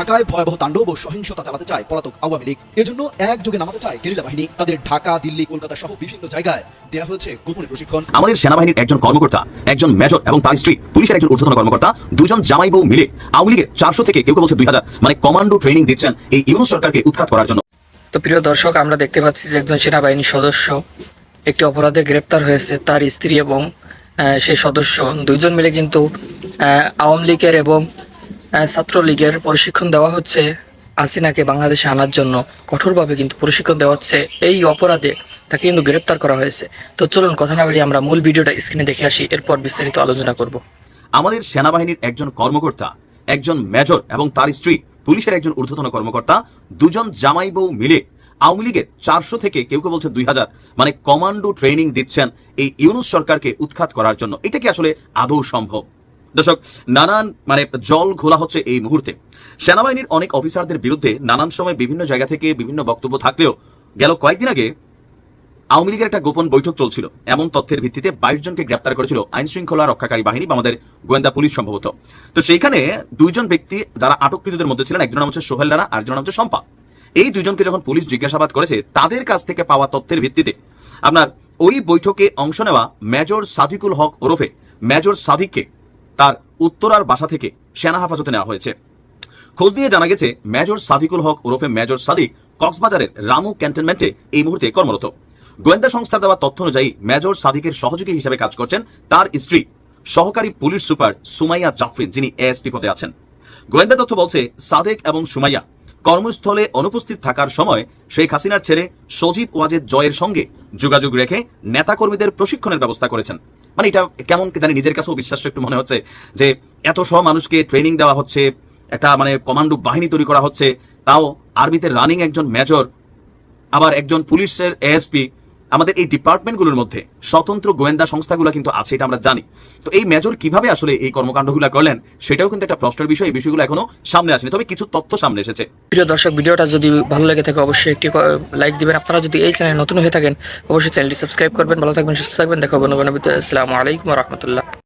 ঢাকায় ভয়াবহ তাণ্ডব ও সহিংসতা চালাতে চায় পলাতক আওয়ামী লীগ। এজন্য একযোগে নামাতে চায় গেরিলা বাহিনী। তাদের ঢাকা দিল্লি কলকাতা সহ বিভিন্ন জায়গায় দেওয়া হয়েছে গোপনে প্রশিক্ষণ। আমাদের সেনাবাহিনীর একজন কর্মকর্তা একজন মেজর এবং তার স্ত্রী পুলিশের একজন ঊর্ধ্বতন কর্মকর্তা দুজন জামাই বউ মিলে আওয়ামী লীগের চারশো থেকে কেউ কেউ বলছে দুই হাজার মানে কমান্ডো ট্রেনিং দিচ্ছেন এই ইউনুস সরকারকে উৎখাত করার জন্য। তো প্রিয় দর্শক আমরা দেখতে পাচ্ছি যে একজন সেনাবাহিনীর সদস্য একটি অপরাধে গ্রেপ্তার হয়েছে তার স্ত্রী এবং আহ, সেই সদস্য। দুইজন মিলে কিন্তু আহ, আওয়ামী লীগের এবং ছাত্রলীগের প্রশিক্ষণ দেওয়া হচ্ছে আসিনাকে বাংলাদেশে আনার জন্য। কঠোরভাবে কিন্তু প্রশিক্ষণ দেওয়া হচ্ছে। এই অপরাধে তাকে কিন্তু গ্রেপ্তার করা হয়েছে। তো চলুন, কথা না বলি আমরা মূল ভিডিওটা স্ক্রিনে দেখে আসি। এরপর বিস্তারিত আলোচনা করব। আমাদের সেনাবাহিনীর একজন কর্মকর্তা, একজন মেজর এবং তার স্ত্রী, পুলিশের একজন ঊর্ধ্বতন কর্মকর্তা, দুজন জামাই বউ মিলে আওয়ামী লীগের চারশো থেকে কেউ কেউ বলছে দুই হাজার মানে কমান্ডো ট্রেনিং দিচ্ছেন এই ইউনুস সরকারকে উৎখাত করার জন্য। এটা কি আসলে আদৌ সম্ভব? দর্শক, নানান মানে জল ঘোলা হচ্ছে এই মুহূর্তে। সেনাবাহিনীর অনেক অফিসারদের বিরুদ্ধে নানান সময় বিভিন্ন জায়গা থেকে বিভিন্ন বক্তব্য থাকলেও গেল কয়েকদিন আগে আওয়ামী লীগের একটা গোপন বৈঠক চলছিল। এমন তথ্যের ভিত্তিতে বাইশ জনকে গ্রেপ্তার করেছিল আইন শৃঙ্খলা রক্ষাকারী বাহিনী, বা আমাদের গোয়েন্দা পুলিশ সম্ভবত। তো সেইখানে দুইজন ব্যক্তি যারা আটককৃতদের মধ্যে ছিলেন, একজনের নাম হচ্ছে সোহেল রানা আর একজনের নাম হচ্ছে শম্পা। এই দুইজনকে যখন পুলিশ জিজ্ঞাসাবাদ করেছে, তাদের কাছ থেকে পাওয়া তথ্যের ভিত্তিতে আপনার ওই বৈঠকে অংশ নেওয়া মেজর সাদিকুল হক ওরফে, মেজর সাদিককে তার উত্তরার বাসা থেকে সেনা হেফাজতে নেওয়া হয়েছে। খোঁজ নিয়ে জানা গেছে, মেজর সাদিকুল হক ওরফে মেজর সাদিক কক্সবাজারের রামু ক্যান্টনমেন্টে এই মুহূর্তে কর্মরত। গোয়েন্দা সংস্থার দেওয়া তথ্য অনুযায়ী, মেজর সাদিকের সহযোগী হিসেবে কাজ করছেন তার স্ত্রী, সহকারী পুলিশ সুপার সুমাইয়া জাফরিন, যিনি এএসপি পদে আছেন। গোয়েন্দা তথ্য বলছে, সাদেক এবং সুমাইয়া কর্মস্থলে অনুপস্থিত থাকার সময় শেখ হাসিনার ছেলে সজীব ওয়াজেদ জয়ের সঙ্গে যোগাযোগ রেখে নেতাকর্মীদের প্রশিক্ষণের ব্যবস্থা করেছেন। মানে এটা কেমন জানি নিজের কাছেও বিশ্বাস একটু মনে হচ্ছে যে এত সব মানুষকে ট্রেনিং দেওয়া হচ্ছে, একটা মানে কমান্ডো বাহিনী তৈরি করা হচ্ছে, তাও আর্মিতে রানিং একজন মেজর আবার একজন পুলিশের এএসপি আমাদের এই ডিপার্টমেন্টগুলোর মধ্যে স্বতন্ত্র গোয়েন্দা সংস্থাগুলো কিন্তু আছে, এটা আমরা জানি। তো এই মেজর কীভাবে আসলে এই কর্মকাণ্ডগুলো করলেন, সেটাও কিন্তু একটা প্রশ্নের বিষয়, এই বিষয়গুলো এখনও সামনে আসেনি। তবে কিছু তথ্য সামনে এসেছে। প্রিয় দর্শক, ভিডিওটা যদি ভালো লেগে থাকে, অবশ্যই একটি লাইক দিবেন। আপনারা যদি এই চ্যানেল নতুন হয়ে থাকেন, অবশ্যই চ্যানেলটি সাবস্ক্রাইব করবেন। ভালো থাকবেন, সুস্থ থাকবেন। দেখা হবে অন্য আসসালামু আলাইকুম রহমতুল্লাহ।